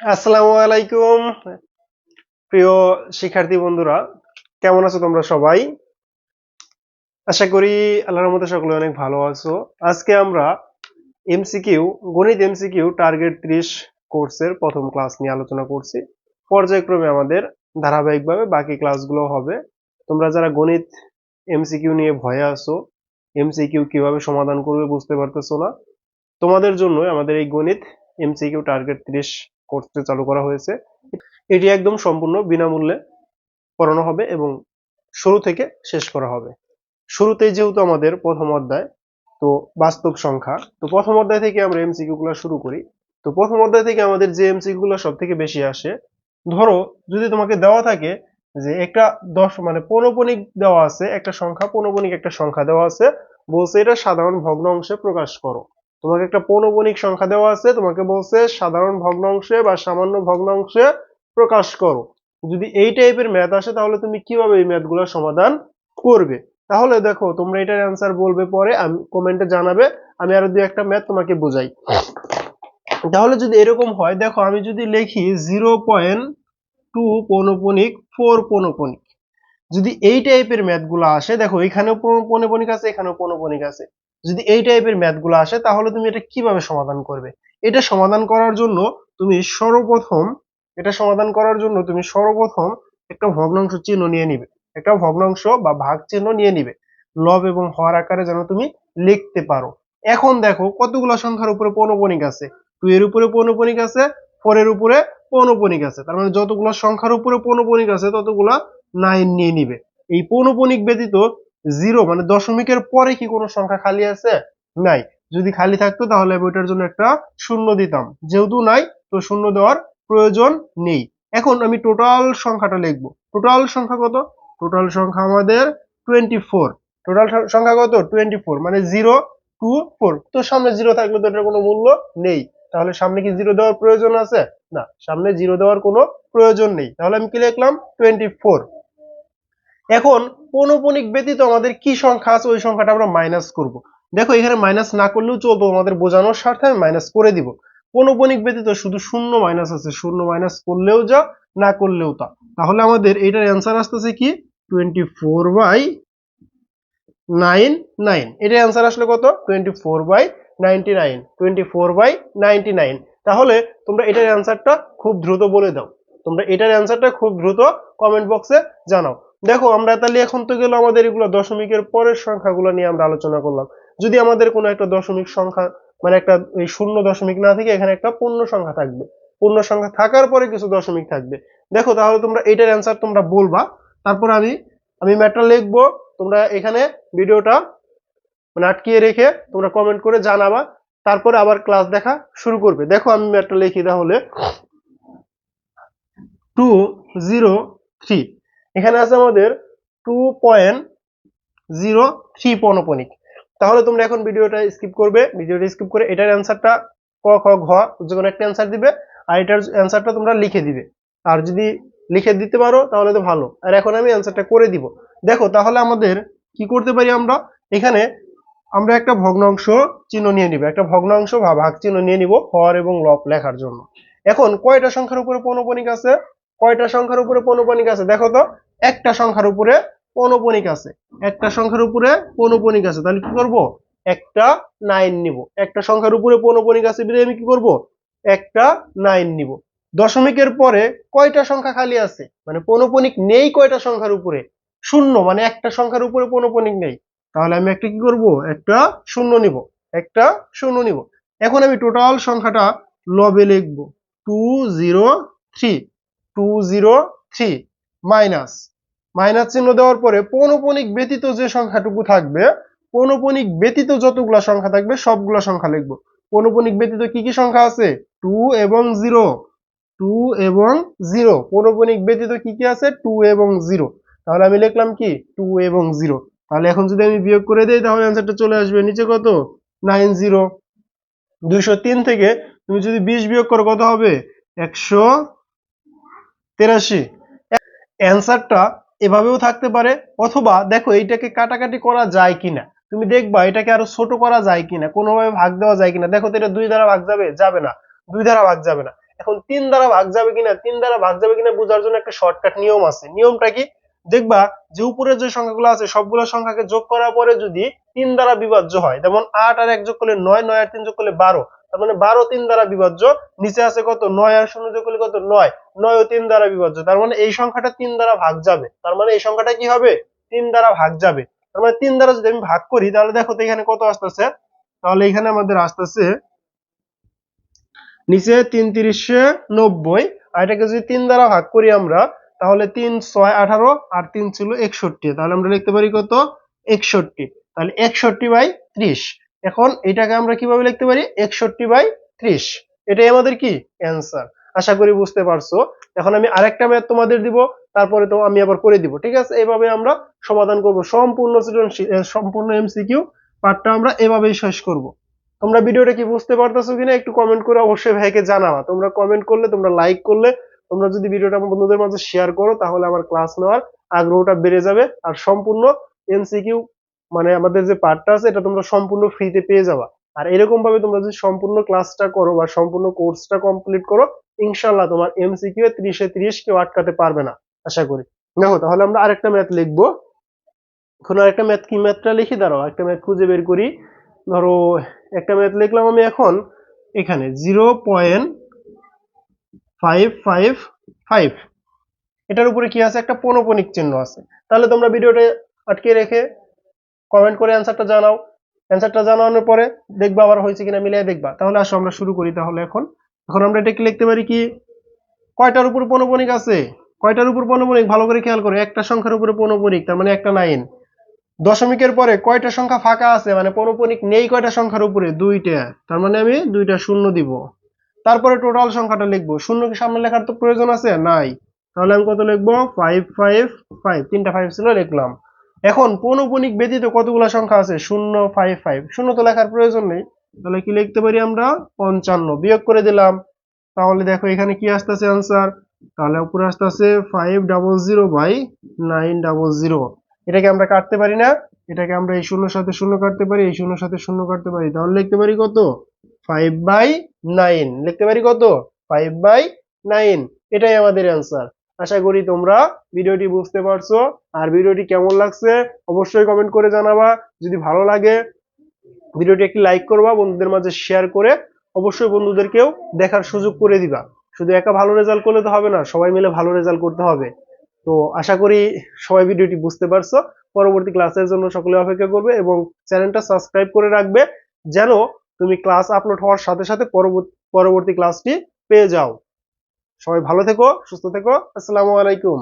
আসসালামু আলাইকুম। প্রিয় শিক্ষার্থী বন্ধুরা, কেমন আছো তোমরা সবাই? আশা করি আল্লাহর রহমতে সকলে অনেক ভালো আছো। আজকে আমরা এমসিকিউ গণিত এমসিকিউ টার্গেট 30 কোর্সের প্রথম ক্লাস নিয়ে আলোচনা করছি। পর্যায়ক্রমে আমাদের ধারাবাহিকভাবে বাকি ক্লাসগুলো হবে। তোমরা যারা গণিত এমসিকিউ নিয়ে ভয়ে আছো এমসিকিউ কীভাবে সমাধান করবে বুঝতে পারতেছো না? তোমাদের জন্য আমাদের এই গণিত এমসিকিউ টার্গেট 30 কোর্সটি চালু করা হয়েছে। এটি একদম সম্পূর্ণ বিনামূল্যে পড়ানো হবে এবং শুরু থেকে শেষ করা হবে। শুরুতেই যেহেতু আমাদের প্রথম অধ্যায়, তো বাস্তব সংখ্যা, তো প্রথম অধ্যায় থেকে আমরা এমসিকিউ গুলো শুরু করি। তো প্রথম অধ্যায় থেকে আমাদের যে এমসিকিউ গুলো সব থেকে বেশি আসে, ধরো যদি তোমাকে দেওয়া থাকে যে একটা দশ মানে পৌনপণিক দেওয়া আছে, একটা সংখ্যা পৌনপণিক একটা সংখ্যা দেওয়া আছে, বলছে এটা সাধারণ ভগ্ন অংশে প্রকাশ করো। তোমাকে একটা পৌনপণিক সংখ্যা দেওয়া আছে, তোমাকে বলছে সাধারণ ভগ্নাংশে বা সামান্য ভগ্নাংশে প্রকাশ করো। যদি এই টাইপের ম্যাথ আসে, তাহলে তুমি কীভাবে এই ম্যাথগুলো সমাধান করবে? তাহলে দেখো, তোমরা এটার অ্যান্সার বলবে পরে, আমি কমেন্টে জানাবে, আমি আরও দুই একটা ম্যাথ তোমাকে বোঝাই। তাহলে যদি এরকম হয়, দেখো আমি যদি লিখি জিরো পয়েন্ট টু পৌনপণিক ফোর পৌনপণিক যদি এই টাইপের ম্যাথগুলো আসে, দেখো এখানেও পৌনপণিক আছে, এখানেও পৌনপণিক আছে। যদি এই টাইপের ম্যাথগুলো আসে, তাহলে তুমি এটা কীভাবে সমাধান করবে? এটা সমাধান করার জন্য তুমি সর্বপ্রথম, এটা সমাধান করার জন্য তুমি সর্বপ্রথম একটা ভগ্নাংশ চিহ্ন নিয়ে নিবে। একটা ভগ্নাংশ বা ভাগ চিহ্ন নিয়ে নিবে। লব এবং হর আকারে যেন তুমি লিখতে পারো। এখন দেখো কতগুলো সংখ্যার উপরে পৌনপণিক আছে। টু এর উপরে পৌনপণিক আছে ফোর এর উপরে পৌনপণিক আছে। তার মানে যতগুলো সংখ্যার উপরে পৌনপণিক আছে, ততগুলো নাইন নিয়ে নিবে। এই পৌনপণিক ব্যতীত জিরো মানে দশমিকের পরে কি কোনো সংখ্যা খালি আছে? নাই। যদি খালি থাকতো তাহলে আমি ওইটার জন্য একটা শূন্য দিতাম। যেহেতু নাই, তো শূন্য দেওয়ার প্রয়োজন নেই। এখন আমি টোটাল সংখ্যাটা লিখব। টোটাল সংখ্যা কত? টোটাল সংখ্যা আমাদের টোয়েন্টি ফোর টোটাল সংখ্যা কত? টোয়েন্টি ফোর মানে জিরো টু ফোর তো সামনে জিরো থাকলে তো এটার কোনো মূল্য নেই। তাহলে সামনে কি জিরো দেওয়ার প্রয়োজন আছে? না, সামনে জিরো দেওয়ার কোনো প্রয়োজন নেই। তাহলে আমি কি লিখলাম? টোয়েন্টি ফোর এখন পৌনপণিক ব্যতীত আমাদের কি সংখ্যা আছে, ওই সংখ্যাটা আমরা মাইনাস করব। দেখো, এখানে মাইনাস না করলেও চলতো আমাদের বোঝানোর স্বার্থে আমি মাইনাস করে দিব। পৌনপণিক ব্যতীত শুধু শূন্য মাইনাস আছে, শূন্য মাইনাস করলেও যা, না করলেও তা। তাহলে আমাদের এটার অ্যান্সার আসতেছে কি? Twenty four by nine nine এটার অ্যান্সার আসলে কত? Twenty four by ninety nine twenty four by ninety nine তাহলে তোমরা এটার অ্যান্সারটা খুব দ্রুত বলে দাও। তোমরা এটার অ্যান্সারটা খুব দ্রুত কমেন্ট বক্সে জানাও। দেখো, আমরা তাহলে এখন তো গেল আমাদের এগুলো দশমিকের পরের সংখ্যাগুলো নিয়ে আমরা আলোচনা করলাম। যদি আমাদের কোনো একটা দশমিক সংখ্যা মানে একটা শূন্য দশমিক না থেকে এখানে একটা পূর্ণ সংখ্যা থাকবে। পূর্ণ সংখ্যা থাকার পরে কিছু দশমিক থাকবে। দেখো, তাহলে তোমরা এটার অ্যান্সার তোমরা বলবা। তারপর আমি আমি ম্যাটটা লিখব। তোমরা এখানে ভিডিওটা মানে আটকিয়ে রেখে তোমরা কমেন্ট করে জানাবা। তারপরে আবার ক্লাস দেখা শুরু করবে। দেখো, আমি ম্যাটটা লিখি তাহলে। টু জিরো থ্রি এখানে আছে আমাদের টু পয়েন্ট জিরো থ্রি পনপনিক। তাহলে তোমরা এখন ভিডিওটা স্কিপ করবে, ভিডিওটা স্কিপ করে এটার অ্যান্সারটা ক, খ, ঘ, যে কোনো একটা অ্যান্সার দিবে, আর এটার অ্যান্সারটা তোমরা লিখে দিবে। আর যদি লিখে দিতে পারো, তাহলে তো ভালো। আর এখন আমি অ্যান্সারটা করে দিব। দেখো, তাহলে আমাদের কি করতে পারি আমরা? এখানে আমরা একটা ভগ্নাংশ চিহ্ন নিয়ে নিব। একটা ভগ্নাংশ বা ভাগ চিহ্ন নিয়ে নিব হর এবং লব লেখার জন্য। এখন কয়টা সংখ্যার উপরে পৌনপনিক আছে? কয়টা সংখ্যার উপরে পৌনপনিক আছে? দেখো তো একটা সংখ্যার উপরে পৌনপনিক আছে। একটা সংখ্যার উপরে পৌনপনিক আছে। তাহলে কি করব? একটা নাইন নিব। একটা সংখ্যার উপরে পৌনপনিক আছে বিধায় আমি কি করব? একটা নাইন নিব। দশমিকের পরে কয়টা সংখ্যা খালি আছে? মানে পৌনপনিক নেই কয়টা সংখ্যার উপরে? শূন্য মানে একটা সংখ্যার উপরে পৌনপনিক নেই। তাহলে আমি একটা কি করব? একটা শূন্য নিব। একটা শূন্য নিব। এখন আমি টোটাল সংখ্যাটা লবে লিখব। Two zero three two zero three minus minus চিহ্ন দেওয়ার পরে পৌনপণিক ব্যতীত যে সংখ্যাটুকু থাকবে পৌনপণিক ব্যতীত যতগুলা সংখ্যা থাকবে সবগুলা সংখ্যা লিখব। পৌনপণিক ব্যতীত কি কি সংখ্যা আছে? টু এবং জিরো। টু এবং জিরো। পৌনপণিক ব্যতীত কি কি আছে? টু এবং জিরো। তাহলে আমি লিখলাম কি? টু এবং জিরো। তাহলে এখন যদি আমি বিয়োগ করে দিই, তাহলে অ্যান্সারটা চলে আসবে। নিচে কত? Nine zero. দুইশো তিন থেকে তুমি যদি বিশ বিয়োগ করো, কত হবে? একশো তেরাশি। অ্যান্সারটা এভাবেও থাকতে পারে, অথবা দেখো এইটাকে কাটাকাটি করা যায় কিনা। তুমি দেখবা এটাকে আরও ছোট করা যায় কিনা, কোনোভাবে ভাগ দেওয়া যায় কিনা। দেখো তো এটা দুই দ্বারা ভাগ যাবে যাবে না। দুই দ্বারা ভাগ যাবে না। এখন তিন দ্বারা ভাগ যাবে কিনা, তিন দ্বারা ভাগ যাবে কিনা বোঝার জন্য একটা শর্টকাট নিয়ম আছে। নিয়মটা কি? দেখবা যে উপরে যে সংখ্যাগুলো আছে, সবগুলো সংখ্যাকে যোগ করার পরে যদি তিন দ্বারা বিভাজ্য হয়, যেমন আট আর এক যোগ করলে নয় নয় আর তিন যোগ করলে বারো, তার মানে বারো তিন দ্বারা বিভাজ্য, নিচে আছে কত? নয় আর শূন্য যোগ করলে কত? নয় নয় ও তিন দ্বারা বিভাজ্য, তার মানে এই সংখ্যাটা তিন দ্বারা ভাগ যাবে, তার মানে এই সংখ্যাটা কি হবে? তিন দ্বারা ভাগ যাবে, তার মানে তিন দ্বারা যদি আমি ভাগ করি, তাহলে দেখো তো এখানে কত আসতেছে, তাহলে এখানে আমাদের আসতেছে নিচে তিন তিরিশে নব্বই, আর এটাকে যদি তিন দ্বারা ভাগ করি আমরা তাহলে তিন ছয় আঠারো আর তিন ছিল একষট্টি। তাহলে আমরা লিখতে পারি কত? একষট্টি। তাহলে একষট্টি বাই ত্রিশ। এখন এটাকে আমরা কীভাবে লিখতে পারি? একষট্টি বাই ত্রিশ। এটাই আমাদের কি? অ্যান্সার। আশা করি বুঝতে পারছ। এখন আমি আরেকটা ম্যাথ তোমাদের দিব, তারপরে তো আমি আবার করে দিব, ঠিক আছে? এইভাবে আমরা সমাধান করব। সম্পূর্ণ সম্পূর্ণ এমসিকিউ পার্টটা আমরা এভাবেই শেষ করব। তোমরা ভিডিওটা কি বুঝতে পারতেছো কিনা একটু কমেন্ট করে অবশ্যই ভাইকে জানাবা। তোমরা কমেন্ট করলে, তোমরা লাইক করলে তোমরা যদি ভিডিওটা আমার বন্ধুদের মাঝে শেয়ার করো, তাহলে আমার ক্লাস নেওয়ার আগ্রহটা বেড়ে যাবে। আর সম্পূর্ণ এমসিকিউ মানে আমাদের যে পার্টটা আছে, এটা তোমরা সম্পূর্ণ ফ্রিতে পেয়ে যাবা। আর এরকম ভাবে তোমরা যদি সম্পূর্ণ ক্লাসটা করো বা সম্পূর্ণ কোর্সটা কমপ্লিট করো ইনশাল্লাহ তোমার এমসিকিউ এ ত্রিশে ত্রিশ কেউ আটকাতে পারবে না, আশা করি। দেখো, তাহলে আমরা আরেকটা ম্যাথ লিখব। এখন আরেকটা ম্যাথ কি ম্যাথটা লিখি? দাঁড়াও, একটা ম্যাথ খুঁজে বের করি। ধরো, একটা ম্যাথ লিখলাম আমি এখন, এখানে zero point five five five এটার উপরে কি আছে? একটা পৌনপণিক চিহ্ন আছে। তাহলে তোমরা ভিডিওটা আটকে রেখে কমেন্ট করে অ্যান্সারটা জানাও। অ্যান্সারটা জানানোর পরে দেখবা আবার হয়েছে কিনা, মিলিয়ে দেখবা। তাহলে আসো আমরা শুরু করি তাহলে এখন। এখন আমরা এটাকে লিখতে পারি কি? কয়টার উপর পৌনপণিক আছে? কয়টার উপর পৌনপণিক ভালো করে খেয়াল করো, একটা সংখ্যার উপরে পৌনপণিক তার মানে একটা নাইন। দশমিকের পরে কয়টা সংখ্যা ফাঁকা আছে? মানে পৌনপণিক নেই কয়টা সংখ্যার উপরে? দুইটা। তার মানে আমি দুইটা শূন্য দিব। তারপরে টোটাল সংখ্যাটা লিখব। শূন্য কি সামনে লেখার তো প্রয়োজন আছে? নাই। তাহলে আমি কত লিখব? ফাইভ ফাইভ ফাইভ তিনটা ফাইভ ছিল, লিখলাম। এখন পৌনপণিক ব্যতীত কতগুলো সংখ্যা আছে? শূন্য ফাইভ ফাইভ শূন্য তো লেখার প্রয়োজন নেই। তাহলে কি লিখতে পারি আমরা? পঞ্চান্ন। বিয়োগ করে দিলাম। তাহলে দেখো এখানে কি আসতেছে আনসার তাহলে উপরে আসতেছে five double zero by nine double zero এটাকে আমরা কাটতে পারি না। এটাকে আমরা এই শূন্যর সাথে শূন্য কাটতে পারি, এই শূন্যর সাথে শূন্য কাটতে পারি। তাহলে লিখতে পারি কত? ফাইভ বাই নাইন লিখতে পারি কত? ফাইভ বাই নাইন এটাই আমাদের অ্যান্সার আশা করি তোমরা ভিডিওটি বুঝতে পারছ। আর ভিডিওটি কেমন লাগছে অবশ্যই কমেন্ট করে জানাবা। যদি ভালো লাগে, ভিডিওটি একটি লাইক করবা, বন্ধুদের মাঝে শেয়ার করে অবশ্যই বন্ধুদেরকেও দেখার সুযোগ করে দিবা। শুধু একা ভালো রেজাল্ট করলে তো হবে না, সবাই মিলে ভালো রেজাল্ট করতে হবে। তো আশা করি সবাই ভিডিওটি বুঝতে পারছ। পরবর্তী ক্লাসের জন্য সকলে অপেক্ষা করবে এবং চ্যানেলটা সাবস্ক্রাইব করে রাখবে, যেন তুমি ক্লাস আপলোড হওয়ার সাথে সাথে পরবর্তী ক্লাসটি পেয়ে যাও। সবাই ভালো থেকো, সুস্থ থেকো। আসসালামু আলাইকুম।